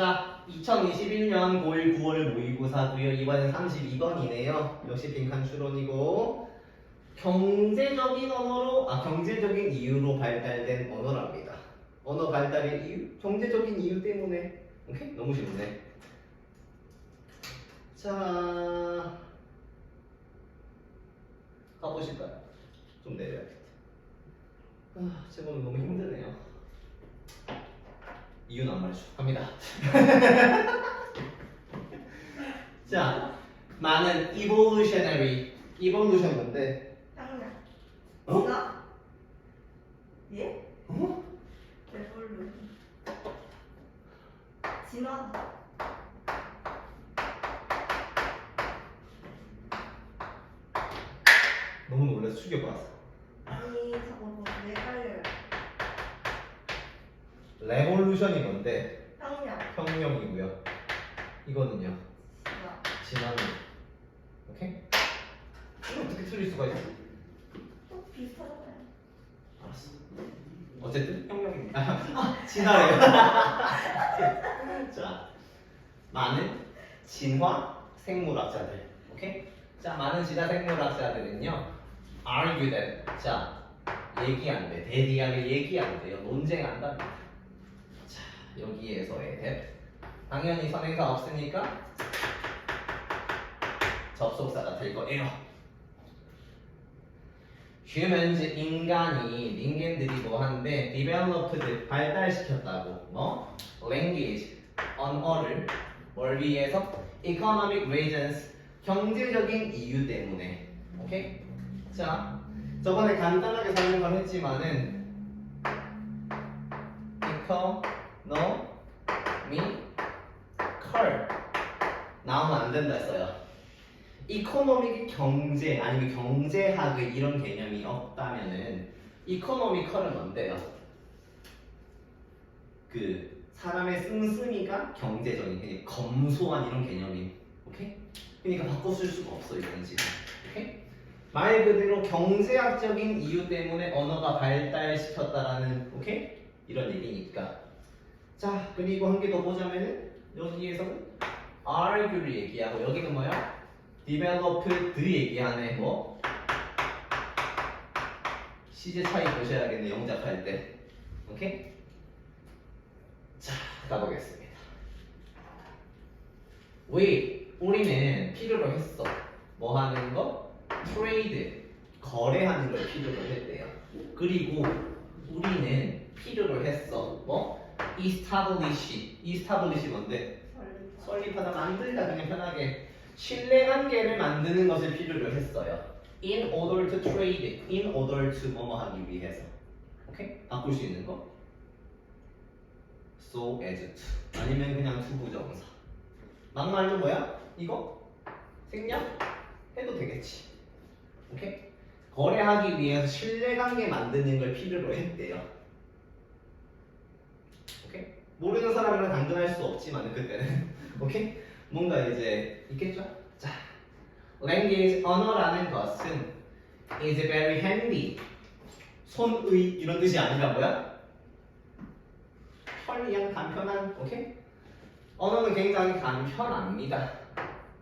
자, 2021년 9월 9월 모의고사고요. 이번엔 32번이네요. 역시 빈칸 추론이고 경제적인 언어로 아 경제적인 이유로 발달된 언어랍니다. 언어 발달의 이유, 경제적인 이유 때문에. 오케이? 너무 쉽네. 자, 가보실까요? 좀 내려야겠다. 아, 제목은 너무 힘드네요. 이유는 안 말해줘. 갑니다. 자, 많은 evolutionary, evolution 뭔데? 땅나. 어? 진화? 예? 어? 레볼루션. 진화. 너무 놀라서 충격받았어. 아니 잠깐만 왜 헷갈려요? 레볼루션이 뭔데? 땅냐. 혁명이고요. 이거는요. 진화. 진화는 오케이? 이거 어떻게 틀릴 수가 있어? 또 비슷하잖아요. 알았어. 어쨌든 혁명입니다. 아, 진화래요. 자, 많은 진화 생물학자들. 오케이? 자, 많은 진화 생물학자들은요. argue that. 자, 얘기한대. 대리하게 얘기한대요. 논쟁한답니다. 자, 여기에서의 that. 당연히 선행사 없으니까 접속사가 될 거예요. humans 인간이 인간들이 뭐 한데 developed 발달시켰다고. 뭐? Language 언어를 뭘 위해서 economic reasons 경제적인 이유 때문에. 오케이? 자 저번에 간단하게 설명을 했지만은 economy 컬 나오면 안 된다 했어요. 이코노믹이 경제 아니면 경제학의 이런 개념이 없다면은 이코노미컬은 뭔데요? 그 사람의 씀씀이가 경제적인 검소한 이런 개념이 오케이? 그러니까 바꿔 쓸 수가 없어 이건 지금 오케이? 말 그대로 경제학적인 이유 때문에 언어가 발달시켰다라는 오케이? 이런 얘기니까 자 그리고 한 개 더 보자면은 여기에서는 argue를 얘기하고 여기는 뭐야? developed 얘기하네 뭐 시제 차이 보셔야겠네 영작할 때 오케이? 자 가보겠습니다 we 우리는 필요로 했어 뭐 하는 거? trade 거래하는 걸 필요로 했대요 그리고 우리는 필요로 했어 뭐? establish establish 뭔데? 설립하다 만들다 그냥 편하게 신뢰관계를 만드는 것을 필요로 했어요. In order to trade, in order to 뭐뭐 하기 위해서. 오케이? 바꿀 수 있는 거. So as to. 아니면 그냥 to 부정사. 막말로 뭐야? 이거? 생략? 해도 되겠지. 오케이? 거래하기 위해서 신뢰관계 만드는 걸 필요로 했대요. 오케이? 모르는 사람이랑 당근할 수 없지만 그때는 오케이? 뭔가 이제 있겠죠? 자, language 언어라는 것은 is very handy. 손의 이런 뜻이 아니라 뭐야? 편리한 간편한 오케이? 언어는 굉장히 간편합니다.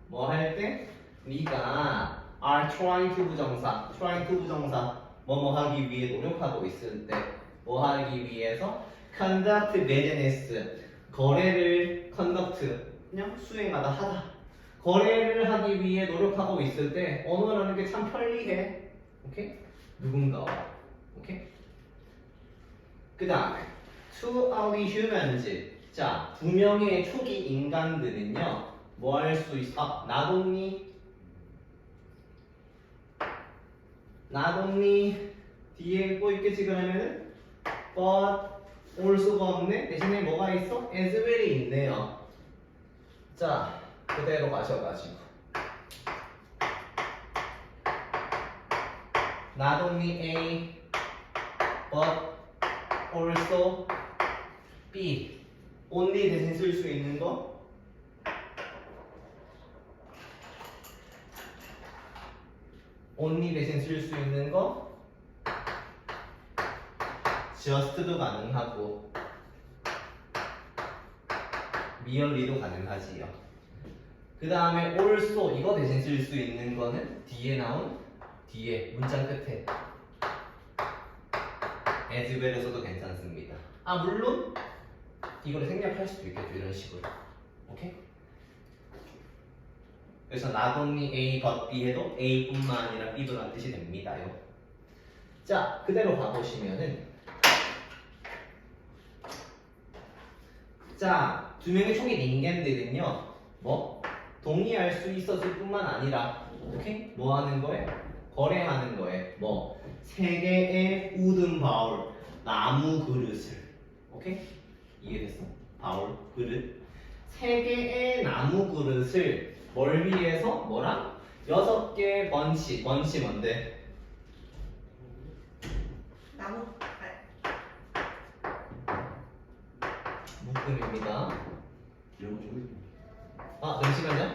뭐 할 때? 네가 are trying to 부정사, trying to 부정사 뭐뭐 하기 위해 노력하고 있을 때 뭐 하기 위해서 conduct business 거래를 conduct 그냥 수행하다 하다. 거래를 하기 위해 노력하고 있을 때 언어라는 게 참 편리해. 오케이? 누군가와. 오케이? 그 다음에 to our humans. 자 두 명의 초기 인간들은요 뭐 할 수 있어 아 나동니 나동니 뒤에 또 있겠지 그러면은? But 올 수가 없네? 대신에 뭐가 있어? As well이 있네요 자, 그대로 Not only A, but also B. only 대신 쓸 수 있는 거? only 대신 쓸 수 있는 거? Just도 가능하고 merely도 가능하지요. 그 다음에 also 이거 대신 쓸 수 있는 거는 뒤에 나온 뒤에 문장 끝에 as well에서도 괜찮습니다. 아 물론 이거를 생략할 수도 있겠죠 이런 식으로. 오케이? 그래서 not only A but B 해도 A뿐만 아니라 B도 라는 뜻이 됩니다요. 자 그대로 봐보시면은 자, 두 명의 총의 닌겐들은요, 뭐, 동의할 수 있었을 뿐만 아니라, 오케이? 뭐 하는 거에? 거래하는 거에, 뭐, 세 개의 우든 바울, 나무 그릇을, 오케이? 이해됐어? 바울, 그릇. 세 개의 나무 그릇을 뭘 위해서? 뭐랑? 여섯 개의 번치, 번치 뭔데? 나무 아, 묶음입니다. 아, 잠시만요.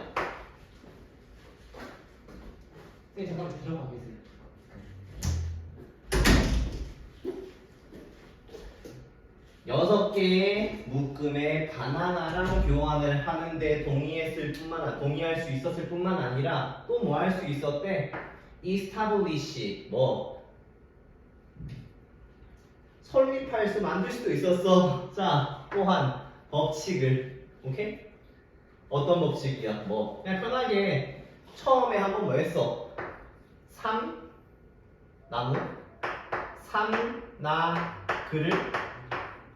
네, 잠깐 들어가 계세요. 여섯 개의 묶음의 바나나랑 교환을 하는데 동의했을 뿐만 아니라 동의할 수 있었을 뿐만 아니라 또 뭐 할 수 있었대? establish 뭐 설립할 수 만들 수도 있었어. 자, 또한 법칙을 오케이? 어떤 법칙이야? 뭐 그냥 편하게 처음에 한번 뭐 했어? 3 나무 3 나 그를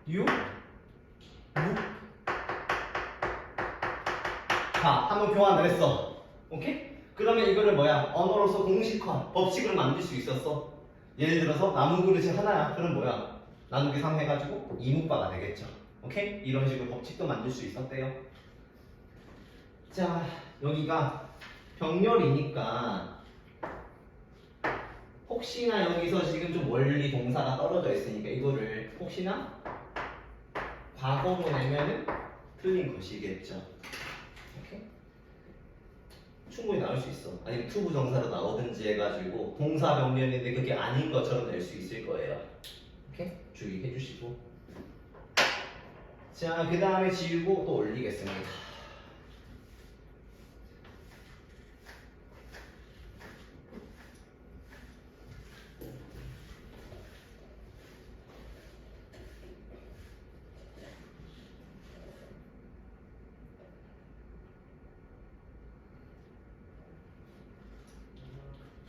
6 6 자, 한번 교환을 했어. 오케이? 그러면 이거를 뭐야? 언어로서 공식화, 법칙을 만들 수 있었어. 예를 들어서 나무 그릇이 하나야. 그럼 뭐야? 나누기 3 해가지고 이묵바가 되겠죠. 오케이? 이런 식으로 법칙도 만들 수 있었대요. 자, 여기가 병렬이니까 혹시나 여기서 지금 좀 멀리 동사가 떨어져 있으니까 이거를 혹시나 과거로 내면은 틀린 것이겠죠. 오케이? 충분히 나올 수 있어. 아니면 투부 정사로 나오든지 해가지고 동사 병렬인데 그게 아닌 것처럼 낼 수 있을 거예요. 오케이? 주의해 주시고. 자, 그 다음에 지우고 또 올리겠습니다.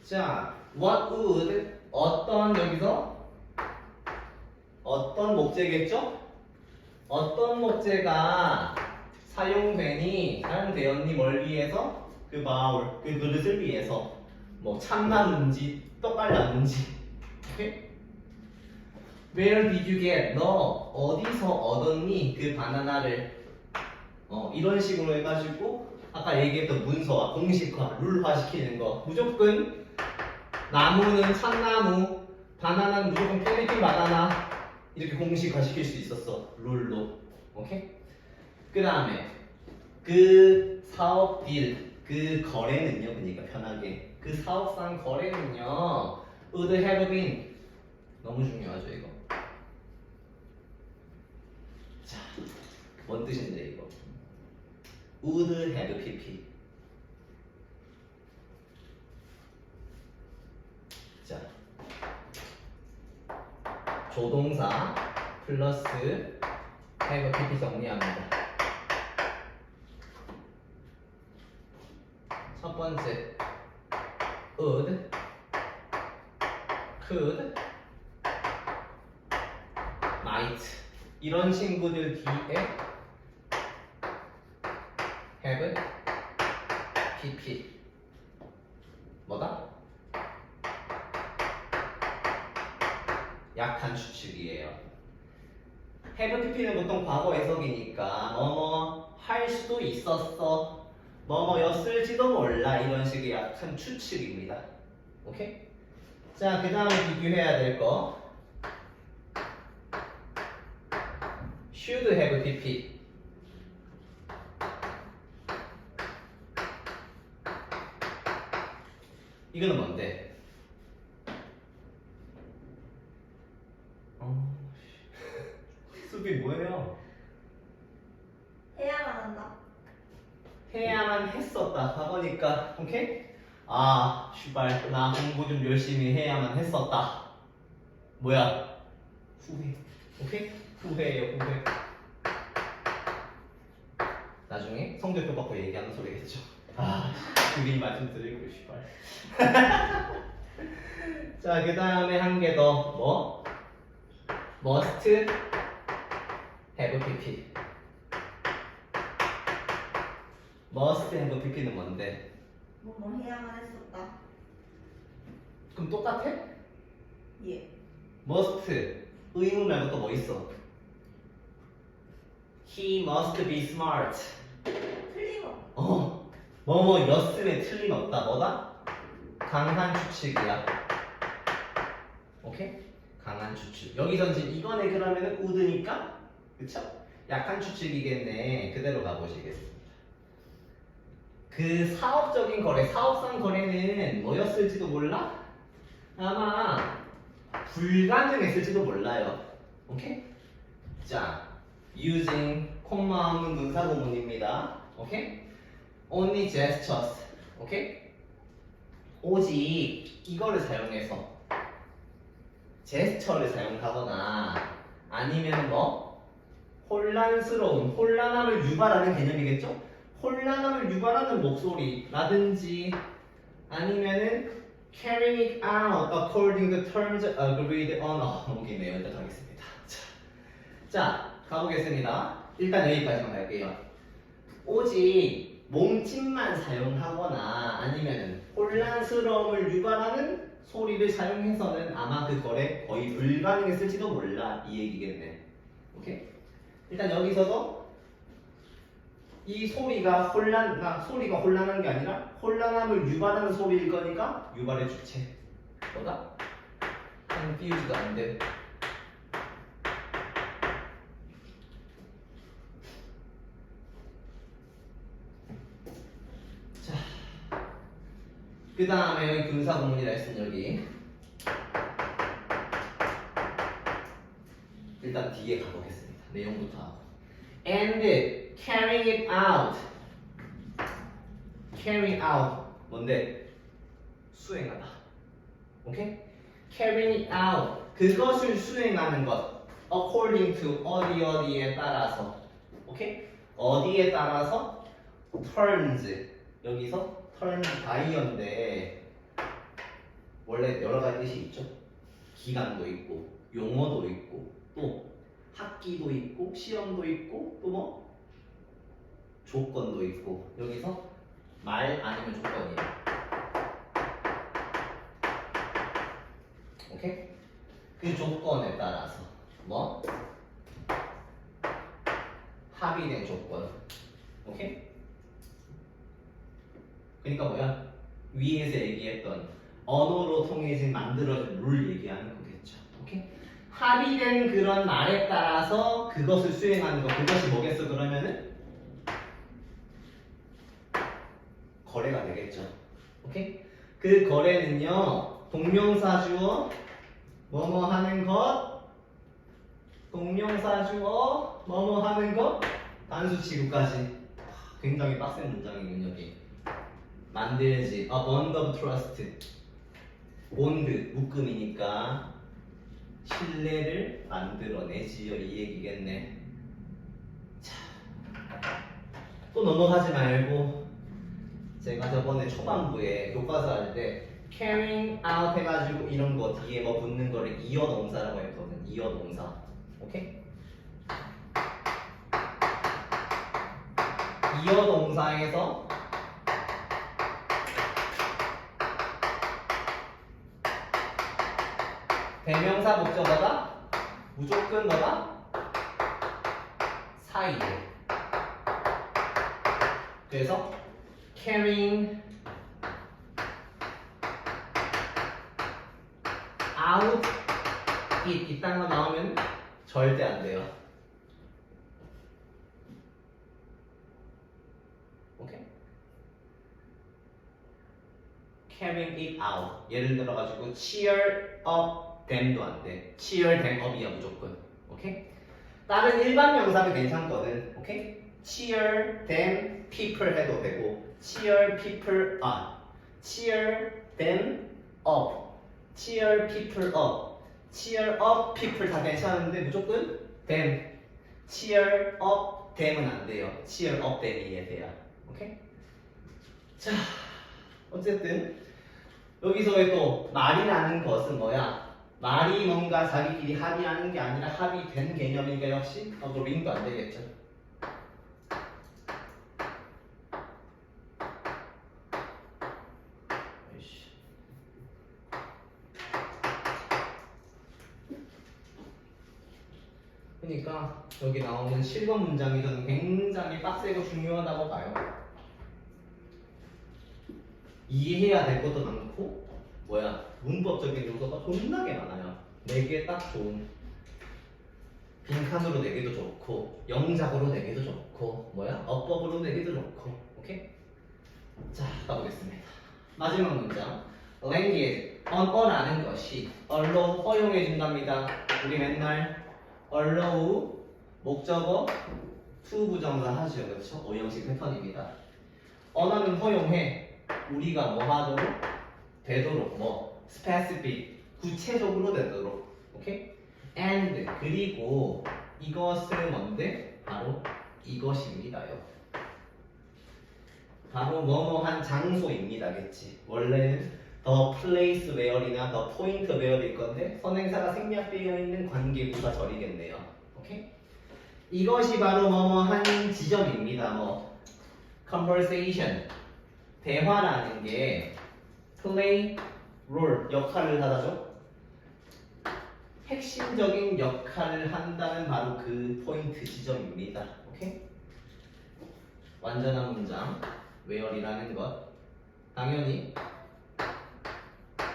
자, what would 어떤 여기서 어떤 목재겠죠? 어떤 목재가 사용되니 사용되었니 뭘 위해서? 그 바울 그 그릇을 위해서. 뭐 참나무인지 떡갈나무인지. 오케이? Where did you get? 너 어디서 얻었니? 그 바나나를. 어 이런 식으로 해가지고 아까 얘기했던 문서화 공식화 룰화 시키는 거. 무조건 나무는 참나무, 바나나는 무조건 필리핀 바나나 이렇게 공식화 시킬 수 있었어. 룰로. 오케이? 그 다음에 그 사업 딜, 그 거래는요 그러니까 편하게. 그 사업상 거래는요 would have been. 너무 중요하죠 이거. 자, 뭔 뜻인데 이거? would have pp 자, 조동사 플러스 have pp 정리합니다. 첫 번째 would, could, might 이런 친구들 뒤에 have pp 뭐다? 약한 추측이에요. have pp는 보통 과거 해석이니까 뭐뭐 할 수도 있었어. 뭐뭐였을지도 몰라 이런 식의 약한 추측입니다. 오케이? 자, 그 다음에 비교해야 될 거. should have pp. 이거는 뭔데? 어, 수비 뭐예요? 해야만 해야만 했었다. 과거니까 오케이? 아 슈발 나 공부 좀 열심히 해야만 했었다. 뭐야? 후회. 오케이? 후회예요 후회. 나중에 성적표 받고 얘기하는 소리겠죠. 아 그림 말씀드리고 슈발. 자, 그 다음에 한 개 더, 뭐? must have pp. must have pp는 뭔데? 뭐뭐 해야만 했었다. 그럼 똑같아? 예. must 의무 말고 또 뭐 있어? he must be smart. 틀림없. 어, 뭐뭐였음에 틀림없다. 뭐다? 강한 추측이야. 오케이? 강한 추측. 여기서 이제 이번에 그러면은 우드니까, 그쵸? 약한 추측이겠네. 그대로 가보시겠습니다. 그 사업적인 거래, 사업상 거래는 뭐였을지도 몰라? 아마 불가능했을지도 몰라요. 오케이? 자, using 콤마 없는 문사 구문입니다. 오케이? only gestures. 오케이? 오직 이거를 사용해서 제스처를 사용하거나 아니면 뭐 혼란스러운 혼란함을 유발하는 개념이겠죠? 혼란함을 유발하는 목소리라든지 아니면은 carrying out according to terms agreed on 어, 너무 기네요. 일단 가겠습니다. 자, 자 가보겠습니다. 일단 여기까지만 갈게요. 오직 몸짓만 사용하거나 아니면 혼란스러움을 유발하는 소리를 사용해서는 아마 그 거래 거의 불가능했을지도 몰라 이 얘기겠네. 오케이? 일단 여기서도 이 소리가 혼란, 아, 소리가 혼란한 게 아니라 혼란함을 유발하는 소리일 거니까 유발의 주체. 뭐다? confused 안 돼. 자, 그 다음에 여기 군사공문이라 했으면 여기 일단 뒤에 가보겠습니다. 내용부터. And carrying it out. carrying out 뭔데? 수행하다. 오케이? carrying it out 그것을 수행하는 것. according to 어디 어디에 따라서. 오케이? 어디에 따라서 terms 여기서 term 바이어인데 원래 여러 가지 뜻이 있죠. 기간도 있고 용어도 있고 또 학기도 있고 시험도 있고 또 뭐 조건도 있고 여기서 말 아니면 조건이에요. 오케이? 그 조건에 따라서 뭐 합의된 조건. 오케이? 그러니까 뭐야? 위에서 얘기했던 언어로 통해진 만들어진 룰 얘기하는. 오케이? 합의된 그런 말에 따라서 그것을 수행하는 거. 그것이 뭐겠어 그러면은? 거래가 되겠죠. 오케이? 그 거래는요 동명사 주어 뭐뭐 하는 것 동명사 주어 뭐뭐 하는 것 단수 취급까지. 굉장히 빡센 문장이군요 여기. 만들지. a bond of trust. 본드 묶음이니까 신뢰를 만들어내지요. 이 얘기겠네. 자, 또 넘어가지 말고 제가 저번에 초반부에 교과서 할 때 carrying out 해가지고 이런 거 뒤에 뭐 붙는 거를 이어 동사라고 했거든. 이어 동사. 오케이? 이어 동사에서 대명사 목적어가 무조건 뭐다? 사이에. 그래서 carrying out it 이딴 거 나오면 절대 안 돼요. 오케이? carrying it out. 예를 들어 가지고 cheer up them도 안 돼. cheer them up이야 무조건. 오케이? 다른 일반 명사는 괜찮거든. 오케이? cheer than people 해도 되고 cheer people up cheer them up cheer people up cheer up people 다 괜찮은데 무조건 them cheer up them은 안 돼요 cheer up them이 돼요 오케이? 자 어쨌든 여기서의 또 말이라는 것은 뭐야? 말이 뭔가 자기끼리 합의하는 게 아니라 합의된 개념이니까 역시 어, 그 링도 안 되겠죠. 그러니까 여기 나오는 7번 문장이 저는 굉장히 빡세고 중요하다고 봐요. 이해해야 될 것도 많고 뭐야 문법적인 요소가 존나게 많아요. 내게 딱 좋은 빈칸으로 내기도 좋고 영작으로 내기도 좋고 뭐야 어법으로 내기도 좋고 오케이 자 가보겠습니다. 마지막 문장 language 언어라는 것이 allow 허용해 준답니다. 우리 맨날 allow 목적어 to 부정사 하죠 그렇죠? 오형식 패턴입니다. 언어는 허용해 우리가 뭐 하도록 되도록 뭐 specific 구체적으로 되도록 오케이? and 그리고 이것은 뭔데? 바로 이것입니다요. 바로 뭐뭐한 장소입니다겠지 원래는 the place where이나 the point where일 건데 선행사가 생략되어 있는 관계 부사 절이겠네요. 오케이? 이것이 바로 뭐뭐한 지점입니다 뭐. conversation. 대화라는 게 play role 역할을 하다죠. 핵심적인 역할을 한다는 바로 그 포인트 지점입니다. 오케이? 완전한 문장 where이라는 것 당연히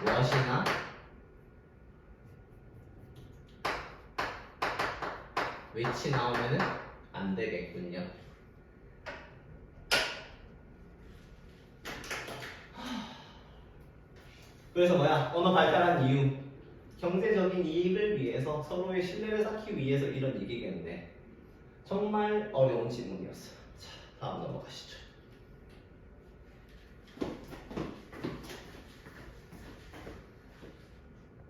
what이나 which 나오면은 안 되겠군요. 그래서 뭐야? 언어 발달한 이유. 경제적인 이익을 위해서 서로의 신뢰를 쌓기 위해서 이런 얘기겠네. 정말 어려운 질문이었어. 자, 다음 넘어가시죠.